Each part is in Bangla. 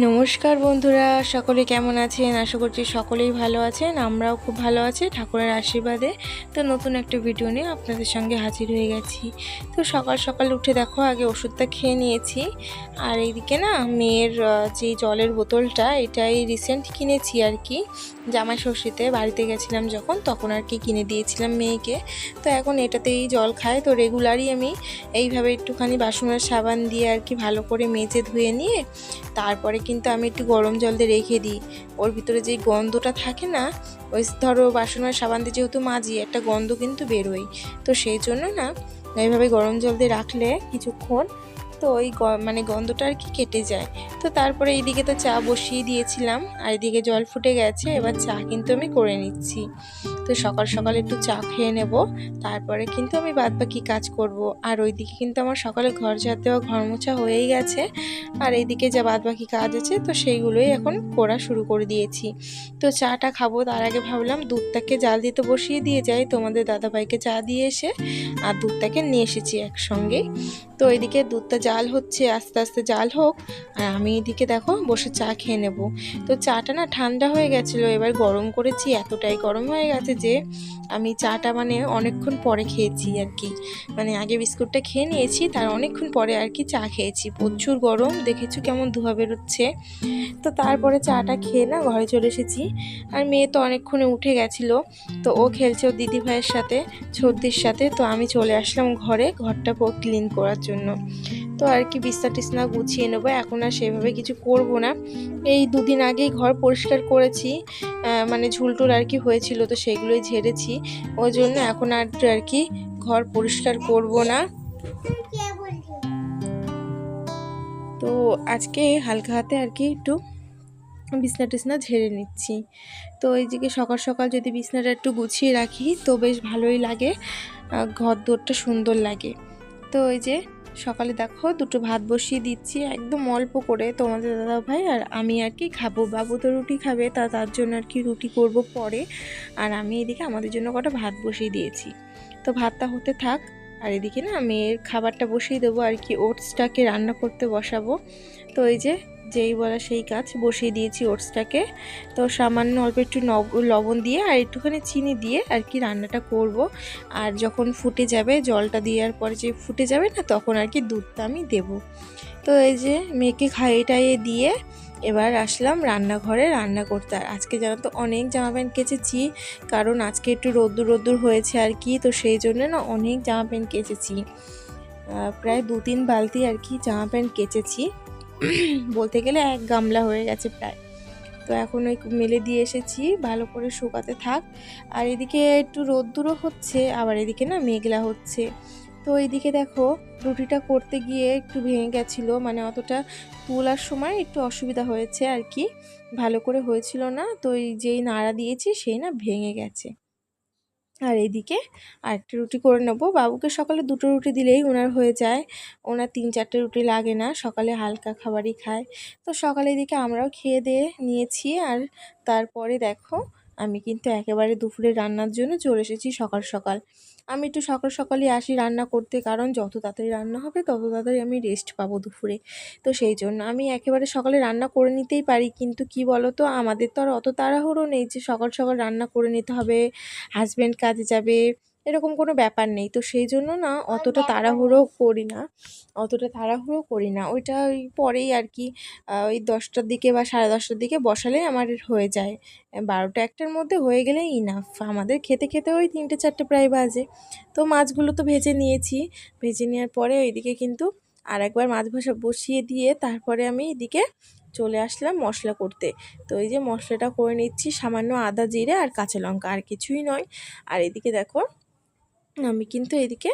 নমস্কার বন্ধুরা, সকলে কেমন আছেন? আশা করছি সকলেই ভালো আছেন, আমরাও খুব ভালো আছি, ঠাকুরের আশীর্বাদে। তো নতুন একটা ভিডিও নিয়ে আপনাদের সঙ্গে হাজির হয়ে গেছি। তো সকাল সকাল উঠে দেখো, আগে ওষুধটা খেয়ে নিয়েছি। আর এইদিকে না, মেয়ের যে জলের বোতলটা, এটাই রিসেন্ট কিনেছি আর কি। জামাই ষষ্ঠীতে বাড়িতে গেছিলাম যখন, তখন আর কি কিনে দিয়েছিলাম মেয়েকে। তো এখন এটাতেই জল খায়। তো রেগুলারই আমি এইভাবে একটুখানি বাসনের সাবান দিয়ে আর কি ভালো করে মেজে ধুয়ে নিয়ে, তারপরে কিন্তু আমি একটু গরম জল দিয়ে রেখে দিই। ওর ভিতরে যেই গন্ধটা থাকে না, ওই ধরো বাসনের সাবান দিয়ে যেহেতু মাজি, একটা গন্ধ কিন্তু বেরোয়। তো সেই জন্য না, এইভাবে গরম জল দিয়ে রাখলে কিছুক্ষণ তো ওই মানে গন্ধটা আর কি কেটে যায়। তো তারপরে এইদিকে তো চা বসিয়ে দিয়েছিলাম, আর এদিকে জল ফুটে গেছে, এবার চা কিন্তু আমি করে নিচ্ছি। তো সকাল সকাল একটু চা খেয়ে নেব। তারপরে কিন্তু আমি বাদ বাকি কাজ করব। আর ওইদিকে কিন্তু আমার সকালে ঘর ঝাড় দেওয়া, ঘর মোছা হয়েই গেছে। আর এইদিকে যা বাদ বাকি কাজ আছে, তো সেইগুলোই এখন করা শুরু করে দিয়েছি। তো চাটা খাব, তার আগে ভাবলাম দুধটাকে জাল দিতে বসিয়ে দিয়ে যাই। তোমাদের দাদাভাইকে চা দিয়ে এসে আর দুধটাকে নিয়ে এসেছি একসঙ্গেই তো এইদিকে দুধটা জাল হচ্ছে, আস্তে আস্তে জাল হোক। আর আমি এদিকে দেখো বসে চা খেয়ে নেব। তো চাটা না ঠান্ডা হয়ে গেছিল, এবার গরম করেছি, এতটাই গরম হয়ে গেছে যে আমি চাটা মানে অনেকক্ষণ পরে খেয়েছি আর কি। মানে আগে বিস্কুটটা খেয়ে নিয়েছি, তার অনেকক্ষণ পরে আর কি চা খেয়েছি। প্রচুর গরম, দেখেছ কেমন ধোয়া বেরোচ্ছে। তো তারপরে চাটা খেয়ে না ঘরে চলে এসেছি। আর মেয়ে তো অনেকক্ষণে উঠে গেছিল, তো ও খেলছে ওর দিদি ভাইয়ের সাথে, সর্দির সাথে। তো আমি চলে আসলাম ঘরে, ঘরটা ক্লিন করার জন্য। তো আর কি বিছনা টিছনা গুছিয়ে নেব। এখন আর সেভাবে কিছু করব না। এই দুদিন আগেই ঘর পরিষ্কার করেছি। মানে ঝুলটুল আর কি হয়েছিল তো সেগুলোই ঝেড়েছি। ওই জন্য এখন আর আর কি ঘর পরিষ্কার করব না। তো আজকে হালকা হাতে আর কি একটু বিছনা টিছনা ঝেড়ে নিচ্ছি। তো এই দিকে সকাল সকাল যদি বিছনাটা একটু গুছিয়ে রাখি তো বেশ ভালোই লাগে। ঘর দোরটা সুন্দর লাগে। তো ওই যে সকালে দেখো দুটো ভাত বসিয়ে দিচ্ছি, একদম অল্প করে তোমাদের দাদা ভাই আর আমি আর কি খাব। বাবু তো রুটি খাবে, তা তার জন্য আর কি রুটি করব পরে। আর আমি এদিকে আমাদের জন্য কটা ভাত বসিয়ে দিয়েছি। তো ভাতটা হতে থাক, আর এদিকে না মেয়ের খাবারটা বসিয়ে দেবো আর কি, ওটসটাকে রান্না করতে বসাবো। তো এই যে যেই বলা সেই কাজ বসিয়ে দিয়েছি ওটসটাকে। তো সামান্য অল্প একটু লবণ দিয়ে আর একটুখানি চিনি দিয়ে আর কি রান্নাটা করব। আর যখন ফুটে যাবে জলটা দেওয়ার পরে যে ফুটে যাবে না তখন আর কি দুধটা আমি দেব। তো এই যে মেয়েকে খাইয়ে টাইয়ে দিয়ে এবার আসলাম রান্নাঘরে রান্না করতে। আর আজকে জানো তো অনেক জামা প্যান্ট কেচেছি, কারণ আজকে একটু রোদ্দুর রোদ্দুর হয়েছে আর কি, তো সেই জন্য না অনেক জামা প্যান্ট কেচেছি প্রায় দু তিন বালতি আর কি জামা প্যান্ট কেচেছি। বলতে গেলে এক গামলা হয়ে গেছে প্রায়। তো এখন ওই মেলে দিয়ে এসেছি, ভালো করে শুকাতে থাক। আর এদিকে একটু রোদ্দুরও হচ্ছে, আবার এদিকে না মেঘলা হচ্ছে। তো এইদিকে দেখো, রুটিটা করতে গিয়ে একটু ভেঙে গেছিল মানে অতটা তোলার সময় একটু অসুবিধা হয়েছে আর কি। ভালো করে হয়েছিল না, তো এই যেই নাড়া দিয়েছি, সেই না ভেঙে গেছে। আর এদিকে আরেকটি রুটি করে নেব। বাবুকে সকালে দুটো রুটি দিলেই ওনার হয়ে যায়। ওনার তিন চারটে রুটি লাগে না, সকালে হালকা খাবারই খায়। তো সকালে এদিকে আমরাও খেয়ে দিয়ে নিয়েছি। আর তারপরে দেখো আমি কিন্তু একেবারে দুপুরে রান্নার জন্য চলে এসেছি সকাল সকাল। আমি একটু সকাল সকালই আসি রান্না করতে, কারণ যত তাড়াতাড়ি রান্না হবে তত তাড়াতাড়ি আমি রেস্ট পাবো দুপুরে। তো সেই জন্য আমি একেবারে সকালে রান্না করে নিতেই পারি, কিন্তু কি বলো তো আমাদের তো আর অত তাড়াহুড়ো নেই যে সকাল সকাল রান্না করে নিতে হবে হাজব্যান্ড কাজে যাবে এরকম কোনো ব্যাপার নেই। তো সেই জন্য না অতটা তাড়াহুড়ো করি না। অতটা তাড়াহুড়ো করি না। ওইটা ওই পরেই আর কি ওই দশটার দিকে বা সাড়ে দশটার দিকে বসালে আমার হয়ে যায়। বারোটা একটার মধ্যে হয়ে গেলেই ইনাফ আমাদের খেতে খেতে ওই তিনটে চারটে প্রায় বাজে। তো মাছগুলো তো ভেজে নিয়েছি। ভেজে নেওয়ার পরে ওইদিকে কিন্তু আর একবার মাছ ভাজা বসিয়ে দিয়ে তারপরে আমি এদিকে চলে আসলাম মশলা করতে। তো এই যে মশলাটা করে নিচ্ছি সামান্য আদা জিরে আর কাঁচা লঙ্কা। আর কিছুই নয়। আর এদিকে দেখো আমি কিন্তু এদিকে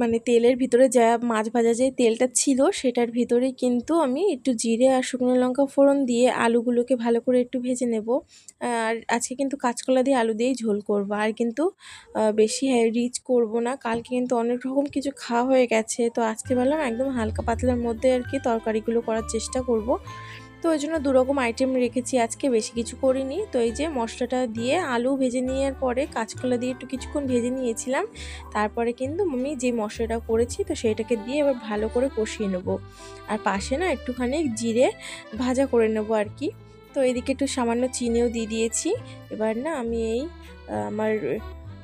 মানে তেলের ভিতরে যা মাছ ভাজা যে তেলটা ছিল সেটার ভিতরে কিন্তু আমি একটু জিরে আর শুকনো লঙ্কা ফোড়ন দিয়ে আলুগুলোকে ভালো করে একটু ভেজে নেব। আর আজকে কিন্তু কাঁচকলা দিয়ে আলু দিয়েই ঝোল করব। আর কিন্তু বেশি রিচ করব না। কালকে কিন্তু অনেক রকম কিছু খাওয়া হয়ে গেছে। তো আজকে বললাম একদম হালকা পাতলার মধ্যে আর কি তরকারিগুলো করার চেষ্টা করব। তো ওই জন্য দুরকম আইটেম রেখেছি। আজকে বেশি কিছু করিনি। তো এই যে মশলাটা দিয়ে আলু ভেজে নেওয়ার পরে কাঁচকলা দিয়ে একটু কিছুক্ষণ ভেজে নিয়েছিলাম। তারপরে কিন্তু আমি যে মশলাটা করেছি, তো সেইটাকে দিয়ে এবার ভালো করে কষিয়ে নেব। আর পাশে না একটুখানি জিরে ভাজা করে নেব আর কি তো এদিকে একটু সামান্য চিনিও দিয়ে দিয়েছি। এবার না আমি এই আমার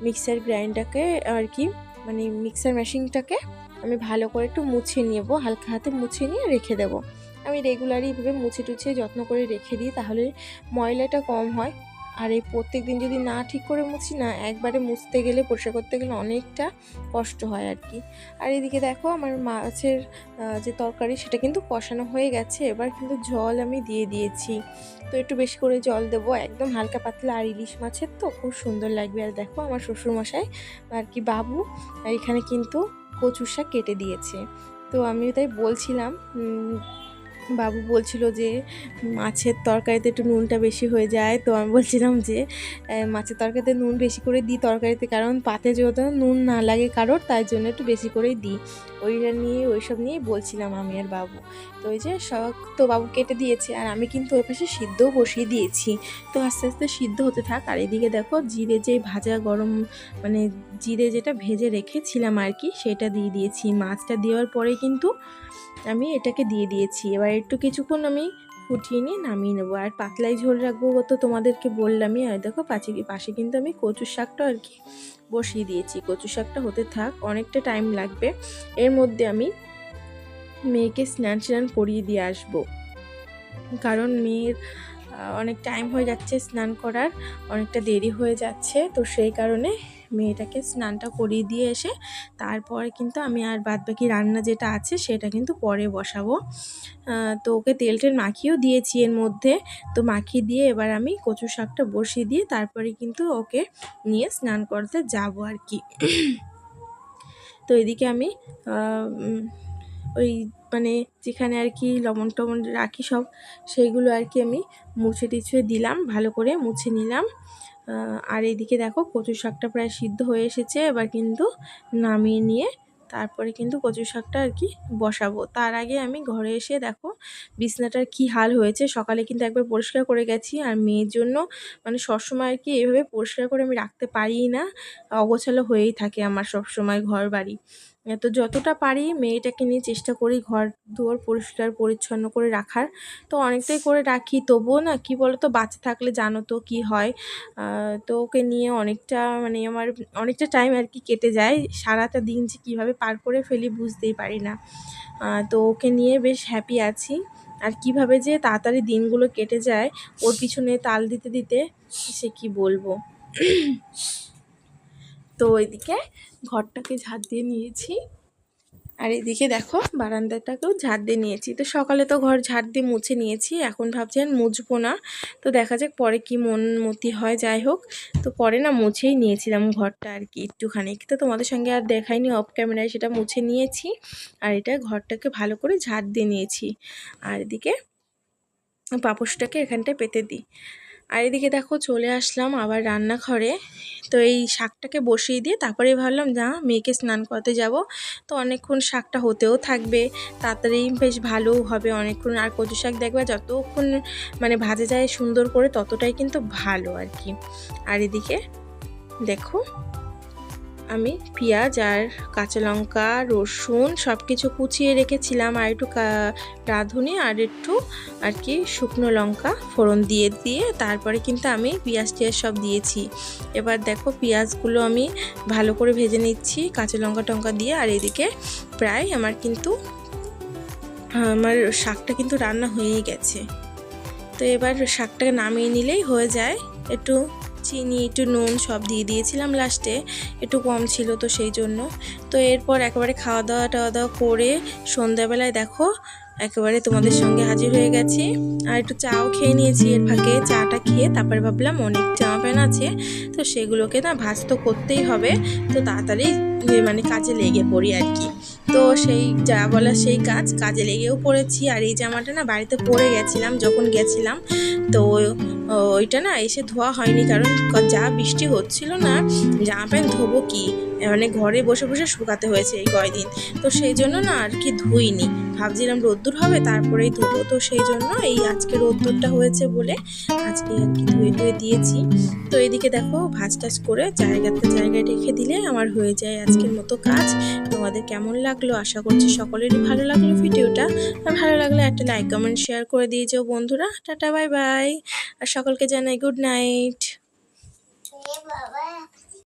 মিক্সার গ্রাইন্ডারকে আর কি মানে মিক্সার মেশিনটাকে আমি ভালো করে একটু মুছে নেব। হালকা হাতে মুছে নিয়ে রেখে দেবো। আমি রেগুলারই এভাবে মুছে টুছে যত্ন করে রেখে দিই, তাহলে ময়লাটা কম হয়। আর এই প্রত্যেক দিন যদি না ঠিক করে মুছি না, একবারে মুছতে গেলে, পরিষ্কার করতে গেলে অনেকটা কষ্ট হয় আর কি আর এদিকে দেখো, আমার মাছের যে তরকারি, সেটা কিন্তু কষানো হয়ে গেছে। এবার কিন্তু জল আমি দিয়ে দিয়েছি। তো একটু বেশি করে জল দেবো। একদম হালকা পাতলা আর ইলিশ মাছের তো, খুব সুন্দর লাগবে। আর দেখো, আমার শ্বশুরমশাই আর কি বাবু, এখানে কিন্তু কচুর শাক কেটে দিয়েছে। তো আমি তাই বলছিলাম বাবু বলছিল যে, মাছের তরকারিতে একটু নুনটা বেশি হয়ে যায়। তো আমি বলছিলাম যে মাছের তরকারিতে নুন বেশি করে দিই তরকারিতে, কারণ পাতে যেহেতু নুন না লাগে কারোর, তাই জন্য একটু বেশি করেই দিই। ওইটা নিয়ে, ওইসব নিয়েই বলছিলাম আমি আর বাবু। তো ওই যে সব তো বাবু কেটে দিয়েছে, আর আমি কিন্তু ওই পাশে সিদ্ধও বসিয়ে দিয়েছি। তো আস্তে আস্তে সিদ্ধ হতে থাক, আর এদিকে দেখো জিরে যে ভাজা গরম মানে জিরে যেটা ভেজে রেখেছিলাম আর কি, সেটা দিয়ে দিয়েছি। মাছটা দেওয়ার পরে কিন্তু আমি এটাকে দিয়ে দিয়েছি। এবার একটু কিছুক্ষণ আমি ফুটিয়ে নিয়ে নামিয়ে নেব। আর পাতলাই ঝোল রাখব তো তোমাদেরকে বললামই। আর দেখো পাশে পাশে কিন্তু আমি কচুর শাকটা আর কি বসিয়ে দিয়েছি। কচু শাকটা হতে থাক, অনেকটা টাইম লাগবে। এর মধ্যে আমি মেয়েকে স্নান স্নান করিয়ে দিয়ে আসব। কারণ মেয়ের অনেক টাইম হয়ে যাচ্ছে স্নান করার, অনেকটা দেরি হয়ে যাচ্ছে। তো সেই কারণে মেয়েটাকে স্নানটা করিয়ে দিয়ে এসে তারপরে কিন্তু আমি আর বাদ বাকি রান্না যেটা আছে সেটা কিন্তু পরে বসাবো। তো ওকে তেল টেল মাখিয়েও দিয়েছি এর মধ্যে। তো মাখিয়ে দিয়ে এবার আমি কচু শাকটা বসিয়ে দিয়ে তারপরে কিন্তু ওকে নিয়ে স্নান করতে যাব আর কি। তো এদিকে আমি ওই মানে যেখানে আর কি লবণ টবণ রাখি সব, সেইগুলো আর কি আমি মুছে টিছুয়ে দিলাম, ভালো করে মুছে নিলাম। আর এইদিকে দেখো কচু শাকটা প্রায় সিদ্ধ হয়ে এসেছে, এবার কিন্তু নামিয়ে নিয়ে তারপরে কিন্তু কচু শাকটা আর কি বসাবো। তার আগে আমি ঘরে এসে দেখো বিছনাটার কি হাল হয়েছে, সকালে কিন্তু একবার পরিষ্কার করে গেছি, আর মেয়ের জন্য মানে সবসময় আর কি এভাবে পরিষ্কার করে আমি রাখতে পারি না, অগোছালো হয়েই থাকে আমার সবসময় ঘর বাড়ি তো যতটা পারি মেয়েটাকে নিয়ে চেষ্টা করি ঘর দুয়ার পরিষ্কার, পরিচ্ছন্ন করে রাখার। তো অনেকটাই করে রাখি। তবুও না, কি বলো তো বাচ্চা থাকলে জানো তো কী হয়। তো ওকে নিয়ে অনেকটা মানে আমার অনেকটা টাইম আর কি কেটে যায়। সারাটা দিন যে কীভাবে পার করে ফেলি বুঝতেই পারি না। তো ওকে নিয়ে বেশ হ্যাপি আছি। আর কীভাবে যে তাড়াতাড়ি দিনগুলো কেটে যায়, ওর পিছনে তাল দিতে দিতে সে কি বলব? তো ওইদিকে ঘরটাকে ঝাড় দিয়ে নিয়েছি। আর এদিকে দেখো বারান্দাটাকেও ঝাড় দিয়ে নিয়েছি। তো সকালে তো ঘর ঝাড় দিয়ে মুছে নিয়েছি, এখন ভাবছি আর মুছবো না। তো দেখা যাক পরে কি মন মতি হয়, যাই হোক। তো পরে না মুছেই নিয়েছিলাম ঘরটা আর কি একটুখানি তো তোমাদের সঙ্গে আর দেখাইনি অফ ক্যামেরায় সেটা মুছে নিয়েছি। আর এটা ঘরটাকে ভালো করে ঝাড় দিয়ে নিয়েছি। আর এদিকে পাপোশটাকে এখানটায় পেতে দিই। আর এদিকে দেখো চলে আসলাম আবার রান্নাঘরে। তো এই শাকটাকে বসিয়ে দিয়ে তারপরে ভাবলাম, যা, মেয়েকে স্নান করতে যাব। তো অনেকক্ষণ শাকটা হতেও থাকবে। তাড়াতাড়ি বেশ ভালোও হবে অনেকক্ষণ। আর কচু শাক দেখবে, যতক্ষণ মানে ভাজে যায় সুন্দর করে, ততটাই কিন্তু ভালো আর কি। আর এদিকে দেখো আমি পেঁয়াজ আর কাঁচা লঙ্কা, রসুন সব কিছু কুচিয়ে রেখেছিলাম আর একটু রাঁধুনি আর একটু আর কি শুকনো লঙ্কা ফোড়ন দিয়ে দিয়ে তারপরে কিন্তু আমি পেঁয়াজ টিয়াজ সব দিয়েছি। এবার দেখো পেঁয়াজগুলো আমি ভালো করে ভেজে নিচ্ছি কাঁচা লঙ্কা টঙ্কা দিয়ে আর এদিকে প্রায় আমার কিন্তু, আমার শাকটা কিন্তু রান্না হয়েই গেছে। তো এবার শাকটাকে নামিয়ে নিলেই হয়ে যায়। একটু চিনি একটু নুন সব দিয়ে দিয়েছিলাম লাস্টে একটু কম ছিল তো সেই জন্য। তো এরপর একেবারে খাওয়া দাওয়া টাওয়া দাওয়া করে সন্ধ্যাবেলায় দেখো, একেবারে তোমাদের সঙ্গে হাজির হয়ে গেছি। আর একটু চাও খেয়ে নিয়েছি এর ফাঁকে। চাটা খেয়ে তারপরে ভাবলাম অনেক জামা প্যান্ট আছে, তো সেগুলোকে না ভাজ তো করতেই হবে। তো তাড়াতাড়ি মানে কাজে লেগে পড়ি আর কি। তো সেই যা বলা সেই কাজ, কাজে লেগেও পড়েছি। আর এই জামাটা না বাড়িতে পরে গেছিলাম, যখন গেছিলাম, তো ওইটা না এসে ধোয়া হয়নি। কারণ যা বৃষ্টি হচ্ছিল না জামা প্যান্ট ধোবো কি? মানে ঘরে বসে বসে শুকাতে হয়েছে এই কয়দিন। তো সেই জন্য না আর কি ধুইনি। ভাবছিলাম রোদ্দুর হবে, তারপরেই ধোবো। তো সেই জন্য এই আজকে রোদ্দুরটা হয়েছে বলে আজকে আর কি ধুয়ে ধুয়ে দিয়েছি। তো এদিকে দেখো, ভাজ টাজ করে জায়গাতে জায়গায় রেখে দিলে আমার হয়ে যায় আজকের মতো কাজ। তোমাদের কেমন লাগল? আশা করছি সকলেরই ভালো লাগল ভিডিওটা। আর ভালো লাগলে একটা লাইক কমেন্ট শেয়ার করে দিয়ে যাও বন্ধুরা। টাটা বাই বাই আর সকলকে জানাই গুড নাইট বাবা।